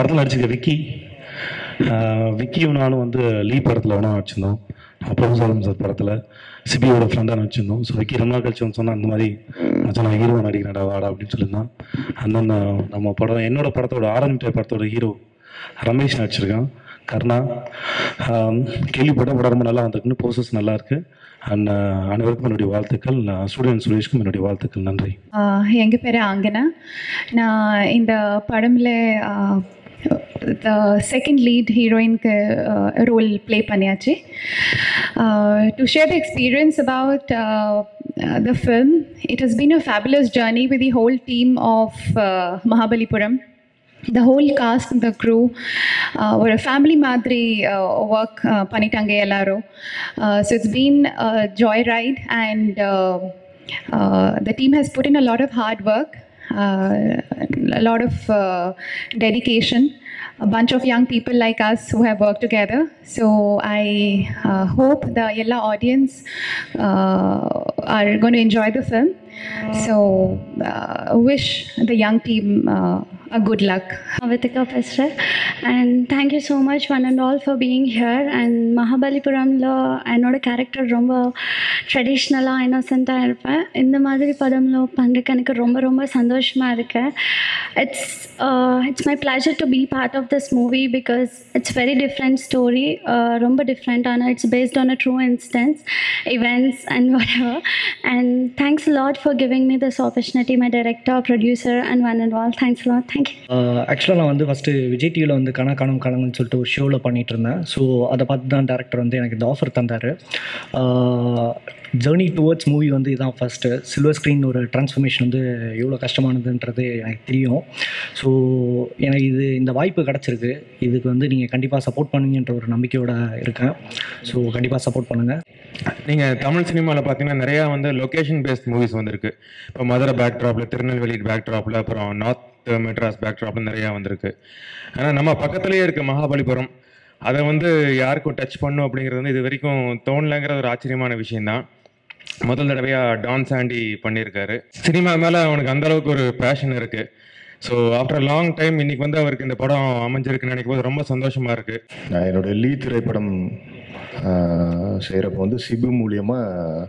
படத்தில் நடிச்சிருக்க விக்கி விக்கியும் நானும் வந்து லீ படத்தில் வேணா நடிச்சிருந்தோம். அப்புறம் சாலம் சார் படத்தில் சிபியோட ஃப்ரெண்டாக நடிச்சிருந்தோம். ஸோ விக்கி ரொம்ப நாள் கழிச்சு வந்து சொன்னால் அந்த மாதிரி மச்சான் நான் ஹீரோ நடிக்கிறேன்டா வாடா அப்படின்னு சொல்லியிருந்தான். அந்த நம்ம படம் என்னோட படத்தோட ஆரம்பிட்ட படத்தோட ஹீரோ ரமேஷ் நடிச்சிருக்கான். கர்ணா கேள்விப்பட்ட படம் ரொம்ப நல்லா வந்திருக்குன்னு ப்ரோசஸ் நல்லா இருக்கு. அண்ட் அனைவருக்கும் என்னுடைய வாழ்த்துக்கள். ஸ்டூடெண்ட் சுரேஷ்க்கும் என்னுடைய வாழ்த்துக்கள். நன்றி. எங்கள் பேர் அங்கனா நான் இந்த படமில் the second lead heroine uh, role play Panyache. Uh, to share the experience about uh, uh, the film, it has been a fabulous journey with the whole team of uh, Mahabalipuram. The whole cast and the crew uh, were a family madri work, uh, Panitange Elaro. so it's been a joyride and the team has put in a lot of hard work a lot of uh, dedication. A bunch of young people like us who have worked together. So i uh, hope the yella audience uh, are going to enjoy the film. So uh, wish the young team uh, a good luck Avitika Pestre and thank you so much one and all for being here and மகாபலிபுரமில் என்னோட character ரொம்ப ட்ரெடிஷ்னலாக இன்னோசென்ட்டாக இருப்பேன் இந்த மாதிரி படம்ல பண்ணுறதுக்கு எனக்கு ரொம்ப ரொம்ப சந்தோஷமாக இருக்கேன் it's it's my pleasure to be part of this movie because it's very different story ரொம்ப டிஃப்ரெண்ட்டான it's based on a true instance events and whatever and thanks a lot for giving me this opportunity my director producer and one and all thanks a lot thank you ஆக்சுவலாக நான் வந்து first Vijay டிவியில் வந்து கணா காணும் கணங்குன்னு சொல்லிட்டு ஒரு ஷோவில் பண்ணிகிட்டு இருந்தேன் ஸோ அதை பார்த்து தான் டேரக்டர் வந்து எனக்கு இந்த ஆஃபர் தந்தார். ஜேர்னி டுவர்ட்ஸ் மூவி வந்து இதான் ஃபஸ்ட்டு சில்வர் ஸ்க்ரீன் ஒரு ட்ரான்ஸ்ஃபர்மேஷன் வந்து எவ்வளோ கஷ்டமானதுன்றது எனக்கு தெரியும். ஸோ எனக்கு இது இந்த வாய்ப்பு கிடச்சிருக்கு. இதுக்கு வந்து நீங்கள் கண்டிப்பாக சப்போர்ட் பண்ணுவீங்கன்ற ஒரு நம்பிக்கையோட இருக்கேன். ஸோ கண்டிப்பாக சப்போர்ட் பண்ணுங்கள் நீங்கள் தமிழ் சினிமாவில் பார்த்தீங்கன்னா நிறையா வந்து லொக்கேஷன் பேஸ்ட் மூவிஸ் வந்திருக்கு. இப்போ மதுரை பேக் ட்ராப்பில் திருநெல்வேலி பேக் ட்ராப்பில் அப்புறம் நார்த் மெட்ராஸ் பேக் ட்ராப்பில் நிறையா வந்திருக்கு. ஆனால் நம்ம பக்கத்துலேயே இருக்க மகாபலிபுரம். அதை வந்து யாருக்கும் டச் பண்ணும் அப்படிங்கிறது வந்து இது வரைக்கும் தோணலைங்கிறது ஒரு ஆச்சரியமான விஷயம்தான். முதல் தடவையாக டான் சாண்டி பண்ணியிருக்காரு. சினிமா மேலே அவனுக்கு அந்த அளவுக்கு ஒரு பேஷன் இருக்குது ஸோ ஆஃப்டர் லாங் டைம் இன்னைக்கு வந்து அவருக்கு இந்த படம் அமைஞ்சிருக்குன்னு நினைக்கும் போது ரொம்ப சந்தோஷமாக இருக்குது நான் என்னோட லீ திரைப்படம் செய்கிறப்ப வந்து சிபி மூலியமாக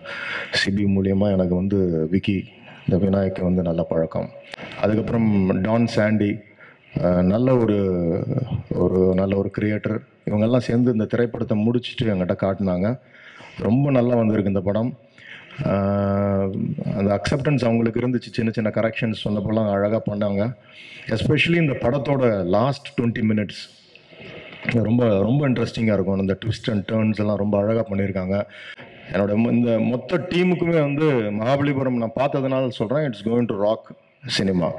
சிபி மூலியமாக எனக்கு வந்து விக்கி இந்த விநாயக்கு வந்து நல்ல பழக்கம். அதுக்கப்புறம் டான் சாண்டி நல்ல ஒரு ஒரு நல்ல ஒரு கிரியேட்டர் இவங்கெல்லாம் சேர்ந்து இந்த திரைப்படத்தை முடிச்சுட்டு என்கிட்ட காட்டினாங்க. ரொம்ப நல்லா வந்திருக்கு இந்த படம். அந்த அக்செப்டன்ஸ் அவங்களுக்கு இருந்துச்சு. சின்ன சின்ன கரெக்ஷன்ஸ் சொன்னப்போலாம் அழகாக பண்ணாங்க. எஸ்பெஷலி இந்த படத்தோட லாஸ்ட் டுவெண்ட்டி மினிட்ஸ் ரொம்ப ரொம்ப இன்ட்ரெஸ்டிங்காக இருக்கும். இந்த ட்விஸ்ட் அண்ட் டேர்ன்ஸ் எல்லாம் ரொம்ப அழகாக பண்ணியிருக்காங்க. என்னோட இந்த மொத்த டீமுக்குமே வந்து மகாபலிபுரம் நான் பார்த்ததுனால சொல்கிறேன் it's going to rock cinema